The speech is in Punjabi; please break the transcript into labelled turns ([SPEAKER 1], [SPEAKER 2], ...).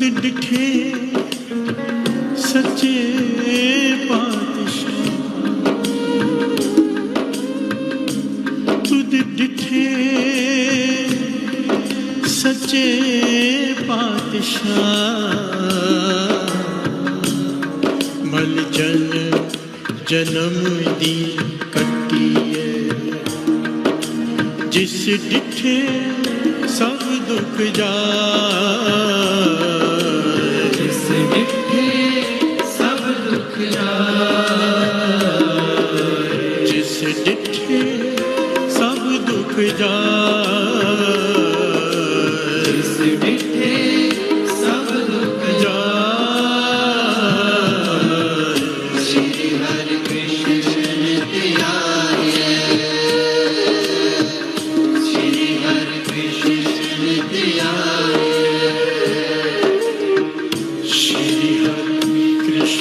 [SPEAKER 1] ਤੁਧ ਡਿਠੇ ਸੱਚੇ ਪਾਤਸ਼ਾਹ। ਤੁਧ ਡਿਠੇ ਸੱਚੇ ਪਾਤਸ਼ਾਹ। ਮਲ ਜਨ ਜਨਮ ਦੀ ਕੱਟੀਏ ਜਿਸ ਡਿਠੇ ਸਭ ਦੁੱਖ ਜਾ ਜਾ